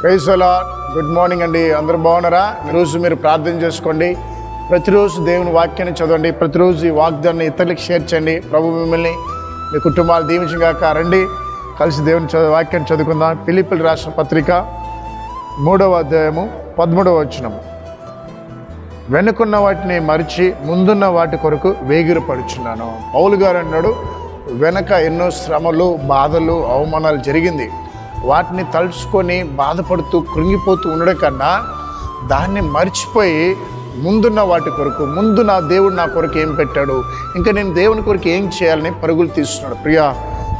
Praise good morning అండి. అందరూ బాగున్నారా? ఈరోజు మీరు ప్రార్థన చేసుకోండి. ప్రతిరోజు దేవుని వాక్యాన్ని చదవండి. ప్రతిరోజు ఈ వాగ్దాన్ని ఇతరులకు షేర్ చేయండి. ప్రభు మిమ్మల్ని మీ కుటుంబాలు దీవించగాక రండి. కలిసి దేవుని చదువు వాక్యాన్ని చదువుకుందాం. పిలిపిలి రాష్ట్ర పత్రిక మూడవ అధ్యాయము పదమూడవ వచనము వెనుకున్న వాటిని మరిచి ముందున్న వాటి కొరకు వేగిరపడుచున్నాను. పౌలు గారు అన్నాడు వెనక ఎన్నో శ్రమలు బాధలు అవమానాలు జరిగింది. వాటిని తలుచుకొని బాధపడుతూ కృంగిపోతూ ఉండడం కన్నా దాన్ని మర్చిపోయి ముందున్న వాటి కొరకు ముందు నా దేవుడు నా కొరకు ఏం పెట్టాడు? ఇంకా నేను దేవుని కొరకు ఏం చేయాలని పరుగులు తీస్తున్నాడు. ప్రియా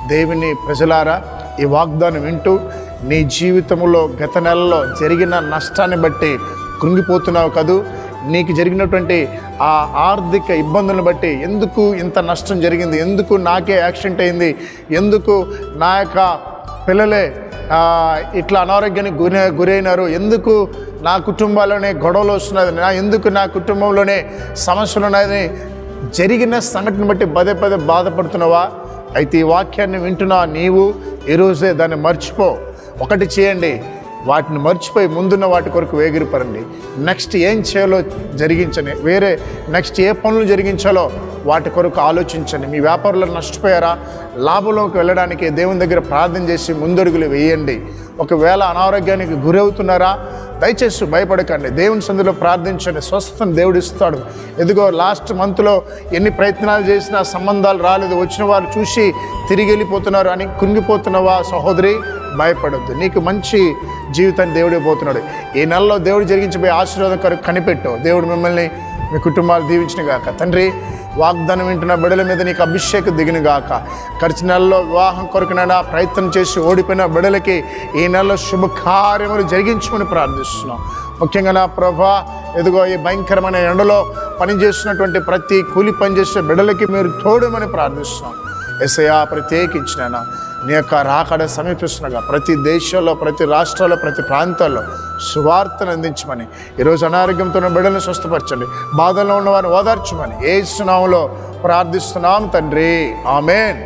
దేవుని ప్రజలారా ఈ వాగ్దానం వింటూ నీ జీవితంలో గత నెలలో జరిగిన నష్టాన్ని బట్టి కృంగిపోతున్నావు కదూ? నీకు జరిగినటువంటి ఆ ఆర్థిక ఇబ్బందులను బట్టి ఎందుకు ఇంత నష్టం జరిగింది? ఎందుకు నాకే యాక్సిడెంట్ అయింది? ఎందుకు నా యొక్క పిల్లలే ఇట్లా అనారోగ్యానికి గురి గురైనారు. ఎందుకు నా కుటుంబాల్లోనే గొడవలు వస్తున్నది నా ఎందుకు నా కుటుంబంలోనే సమస్యలు ఉన్నాయని జరిగిన సంఘటన బట్టి పదే పదే బాధపడుతున్నావా? అయితే ఈ వాక్యాన్ని వింటున్నా నీవు ఈరోజే దాన్ని మర్చిపో. ఒకటి చేయండి. వాటిని మర్చిపోయి ముందున్న వాటి కొరకు వేగిరపరండి నెక్స్ట్ ఏం చేయాలో జరిగించని వేరే నెక్స్ట్ ఏ పనులు జరిగించాలో వాటి కొరకు ఆలోచించండి. మీ వ్యాపారంలో నష్టపోయారా? లాభంలోకి వెళ్ళడానికి దేవుని దగ్గర ప్రార్థన చేసి ముందడుగులు వేయండి. ఒకవేళ అనారోగ్యానికి గురవుతున్నారా? దయచేసి భయపడకండి. దేవుని సందులో ప్రార్థించండి. స్వస్థతను దేవుడు ఇస్తాడు ఎదుగో లాస్ట్ మంత్లో ఎన్ని ప్రయత్నాలు చేసినా సంబంధాలు రాలేదు. వచ్చిన వారు చూసి తిరిగి వెళ్ళిపోతున్నారు అని కుంగిపోతున్నవా సహోదరి భయపడొద్దు. నీకు మంచి జీవితాన్ని దేవుడే పోతున్నాడు. ఈ నెలలో దేవుడు జరిగించబోయే ఆశీర్వాదం కనిపెట్టు. దేవుడు మిమ్మల్ని మీ కుటుంబాలు దీవించిన గాక. తండ్రి వాగ్దానం వింటున్న బిడల మీద నీకు అభిషేకం దిగిన గాక. ఖర్చు నెలలో వివాహం కొరకునైనా ప్రయత్నం చేసి ఓడిపోయిన బిడలకి ఈ నెలలో శుభకార్యములు జరిగించమని ప్రార్థిస్తున్నాం. ముఖ్యంగా నా ప్రభా ఎదుగో ఈ భయంకరమైన ఎండలో పనిచేస్తున్నటువంటి ప్రతి కూలి పనిచేసే బిడలకి మీరు తోడమని ప్రార్థిస్తున్నాం. ఎసయా ప్రత్యేకించిన నీ యొక్క రాకడ సమీపిస్తుండగా ప్రతి దేశంలో ప్రతి రాష్ట్రాల్లో ప్రతి ప్రాంతాల్లో సువార్తను అందించమని ఈరోజు అనారోగ్యంతో ఉన్న బిడ్డలను స్వస్థపరచండి బాధల్లో ఉన్నవారిని ఓదార్చమని ఏ సునామంలో ప్రార్థిస్తున్నాం తండ్రి. ఆమెన్.